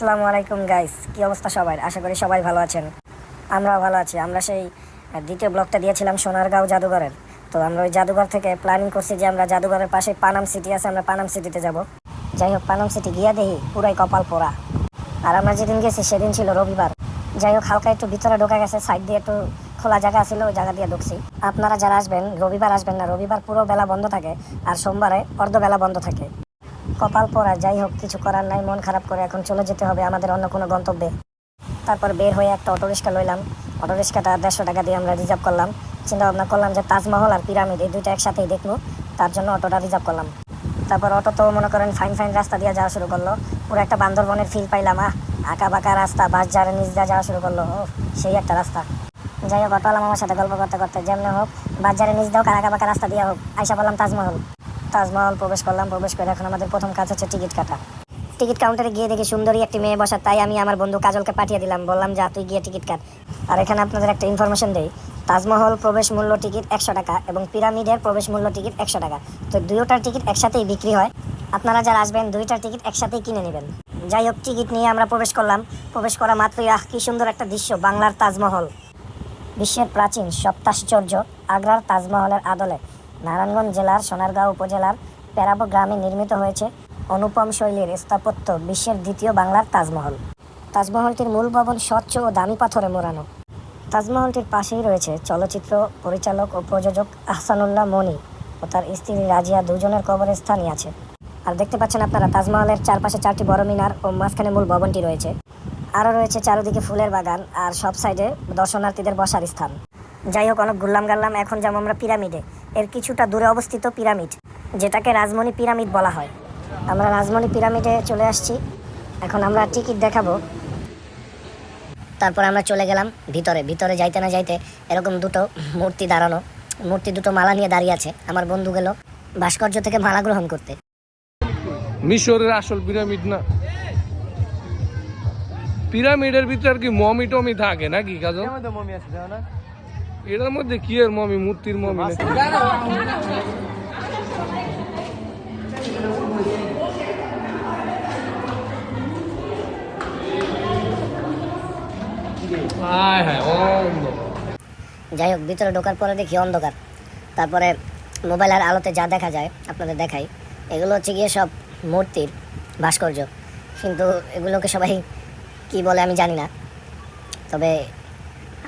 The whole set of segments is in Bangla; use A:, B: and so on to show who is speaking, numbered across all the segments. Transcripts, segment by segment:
A: আসসালামু আলাইকুম গাইস কি অবস্থা সবাই আশা করি সবাই ভালো আছেন। আমরাও ভালো আছি। আমরা সেই দ্বিতীয় ব্লকটা দিয়েছিলাম সোনারগাঁও জাদুঘরের। তো আমরা ওই জাদুঘর থেকে প্ল্যানিং করছি যে আমরা জাদুঘরের পাশে পানাম সিটি আছে, আমরা পানাম সিটিতে যাব। যাই হোক, পানাম সিটি গিয়া দেখি, পুরাই কপাল পোড়া। আর আমরা যেদিন গেছি, সেদিন ছিল রবিবার। যাই হোক, হালকা একটু ভিতরে ঢোকা গেছে সাইড দিয়ে একটু খোলা জায়গা ছিল ওই জায়গা দিয়ে ঢুকছি। আপনারা যারা আসবেন, রবিবার আসবেন না, রবিবার পুরো বেলা বন্ধ থাকে, আর সোমবারে অর্ধ বেলা বন্ধ থাকে। কপাল পড়া, যাই হোক, কিছু করার নাই, মন খারাপ করে এখন চলে যেতে হবে আমাদের অন্য কোনো গন্তব্যে। তারপর বের হয়ে একটা অটো রিক্সা লইলাম। অটো রিক্সাটা দেড়শো টাকা দিয়ে আমরা রিজার্ভ করলাম। চিন্তা ভাবনা করলাম যে তাজমহল আর পিরামিড এই দুইটা একসাথেই দেখব, তার জন্য অটোটা রিজার্ভ করলাম। তারপর অটো তো মনে করেন ফাইন ফাইন রাস্তা দিয়ে যাওয়া শুরু করল। পুরো একটা বান্দরবনের ফিল পাইলাম, আহ আঁকা বাঁকা রাস্তা, বাস যারা নিচ দিয়ে যাওয়া শুরু করল। ও সেই একটা রাস্তা। যাই হোক অটোওয়ালা আমার সাথে গল্প করতে করতে, যেমনি হোক বাজারে নিজ দাও আঁকা বাঁকা রাস্তা দিয়ে হোক, আইসা বললাম তাজমহল। তাজমহল প্রবেশ করলাম, প্রবেশ করে এখন আমাদের প্রথম কাজ হচ্ছে টিকিট কাটা। টিকিট কাউন্টারে গিয়ে দেখি সুন্দরী একটি মেয়ে বসা তাই আমি আমার বন্ধু কাজলকে পাঠিয়ে দিলাম। বললাম, যা, তুই গিয়ে টিকিট কাট। আর এখানে আপনাদের একটা ইনফরমেশন দেই। তাজমহল প্রবেশ মূল্য টিকিট একশো টাকা এবং পিরামিডের প্রবেশ মূল্য টিকিট একশো টাকা। তো দুইটার টিকিট একসাথেই বিক্রি হয়। আপনারা যারা আসবেন দুইটার টিকিট একসাথেই কিনে নেবেন। যাই হোক, টিকিট নিয়ে আমরা প্রবেশ করলাম। প্রবেশ করা মাত্রই, আহ, কি সুন্দর একটা দৃশ্য, বাংলার তাজমহল। বিশ্বের প্রাচীন সপ্তাশ্চর্য আগ্রার তাজমহলের আদলে নারায়ণগঞ্জ জেলার সোনারগাঁও উপজেলার প্যারাবো গ্রামে নির্মিত হয়েছে অনুপম শৈলীর স্থাপত্য বিশ্বের দ্বিতীয় বাংলার তাজমহল। তাজমহলটির মূল ভবন স্বচ্ছ ও দামি পাথরে মোড়ানো। তাজমহলটির পাশেই রয়েছে চলচ্চিত্র পরিচালক ও প্রযোজক আহসানুল্লাহ মনি ও তার স্ত্রী রাজিয়া দুজনের কবরের স্থানই আছে। আর দেখতে পাচ্ছেন আপনারা, তাজমহলের চারপাশে চারটি বড় মিনার ও মাঝখানে মূল ভবনটি রয়েছে। আরও রয়েছে চারিদিকে ফুলের বাগান আর সব সাইডে দর্শনার্থীদের বসার স্থান। যাই হোক অনেক ঘুরলাম গাল্লাম এখন যাব আমরা পিরামিডে। এর কিছুটা দূরে অবস্থিত পিরামিড যেটাকে রাজমণি পিরামিড বলা হয়। আমরা রাজমণি পিরামিডে চলে আসছি। এখন আমরা টিকিট দেখাবো। তারপর আমরা চলে গেলাম ভিতরে। ভিতরে যাইতে না যাইতে এরকম দুটো মূর্তি দাঁড়ানো। মূর্তি দুটো মালা নিয়ে দাঁড়িয়ে আছে। আমার বন্ধু গেল ভাস্কর্য থেকে মালা গ্রহণ করতে।
B: মিশরের আসল পিরামিড না? পিরামিডের ভিতর কি মমি টমি থাকে নাকি কাজল? এটার মধ্যে কি এর মমি? মূর্তির মমি।
A: যাই হোক, ভিতরে ঢোকার পরে দেখি অন্ধকার। তারপরে মোবাইলের আলোতে যা দেখা যায়, আপনাদের দেখাই। এগুলো হচ্ছে গিয়ে সব মূর্তির ভাস্কর্য। কিন্তু এগুলোকে সবাই কি বলে আমি জানি না। তবে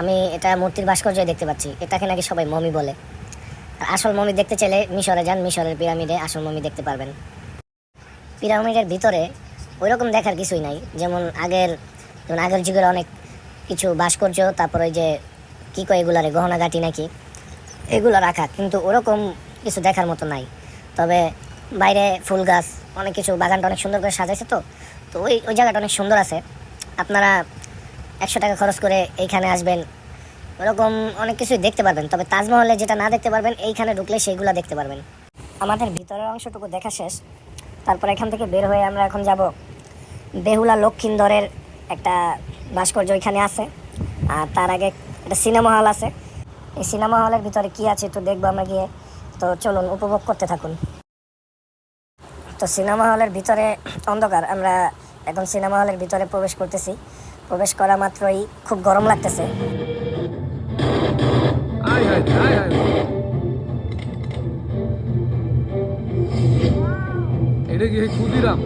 A: আমি এটা মূর্তির ভাস্কর্য দেখতে পাচ্ছি। এটাকে নাকি সবাই মমি বলে। আর আসল মমি দেখতে চাইলে মিশরে যান, মিশরের পিরামিডে আসল মমি দেখতে পারবেন। পিরামিডের ভিতরে ওইরকম দেখার কিছুই নাই। যেমন আগের যেমন আগের যুগের অনেক কিছু ভাস্কর্য, তারপর ওই যে, কী কয় এগুলারে, গহনাগাটি নাকি? এগুলো রাখা, কিন্তু ওরকম কিছু দেখার মতো নাই। তবে বাইরে ফুল গাছ, অনেক কিছু বাগানটা অনেক সুন্দর করে সাজাইছে তো। তো ওই ওই জায়গাটা অনেক সুন্দর আছে। আপনারা একশো টাকা খরচ করে এইখানে আসবেন। ওরকম অনেক কিছুই দেখতে পারবেন। তবে তাজমহলে যেটা না দেখতে পারবেন, এইখানে ঢুকলে সেইগুলো দেখতে পারবেন। আমাদের ভিতরের অংশটুকু দেখা শেষ। তারপর এখান থেকে বের হয়ে আমরা এখন যাব বেহুলা লক্ষিন্দরের একটা ভাস্কর্য ওইখানে আছে। আর তার আগে একটা সিনেমা হল আছে। এই সিনেমা হলের ভিতরে কি আছে একটু দেখব আমরা গিয়ে। তো চলুন, উপভোগ করতে থাকুন। তো সিনেমা হলের ভিতরে অন্ধকার। আমরা এখন সিনেমা হলের ভিতরে প্রবেশ করতেছি। প্রবেশ করা মাত্রই খুব গরম লাগতেছে।
B: এটা কি ক্ষুদিরাম?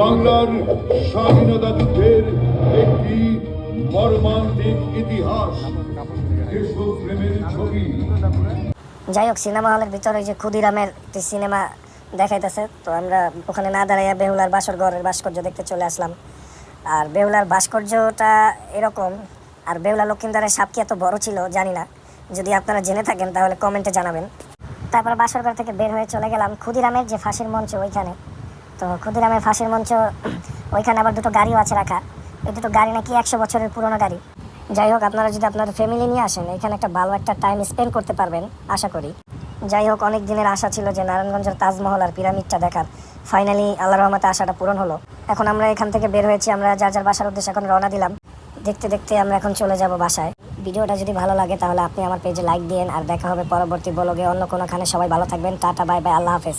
C: বাংলার স্বাধীনতা যুদ্ধের একটি মর্মান্তিক ইতিহাস। দেশপ্রেমের ছবি।
A: যাই হোক সিনেমা হলের ভিতরে যে ক্ষুদিরামের একটি সিনেমা দেখাইতেছে। তো আমরা ওখানে না দাঁড়াইয়া বেহুলার বাসর ঘরের ভাস্কর্য দেখতে চলে আসলাম। আর বেহুলার ভাস্কর্যটা এরকম, আর বেহুলা লক্ষিন্দারের সাপ কি এত বড় ছিল, জানি না। যদি আপনারা জেনে থাকেন, তাহলে কমেন্টে জানাবেন। তারপর বাসর ঘর থেকে বের হয়ে চলে গেলাম ক্ষুদিরামের যে ফাঁসির মঞ্চ ওইখানে। তো ক্ষুদিরামের ফাঁসির মঞ্চ, ওইখানে আবার দুটো গাড়িও আছে রাখা। এই দুটো গাড়ি নাকি একশো বছরের পুরনো গাড়ি। যাই হোক, আপনারা যদি আপনার ফ্যামিলি নিয়ে আসেন, এখানে একটা ভালো একটা টাইম স্পেন্ড করতে পারবেন, আশা করি। যাই হোক, অনেক দিনের আশা ছিল যে নারায়ণগঞ্জের তাজমহল আর পিরামিডটা দেখার। ফাইনালি আল্লাহ রহমতে আশাটা পূরণ হলো। এখন আমরা এখান থেকে বের হয়েছি, আমরা যার যার বাসার উদ্দেশ্যে এখন রওনা দিলাম। দেখতে দেখতে আমরা এখন চলে যাব বাসায়। ভিডিওটা যদি ভালো লাগে, তাহলে আপনি আমার পেজে লাইক দিন আর দেখা হবে পরবর্তী ব্লগে অন্য কোনোখানে। সবাই ভালো থাকবেন, টাটা বাই বাই আল্লাহ হাফেজ।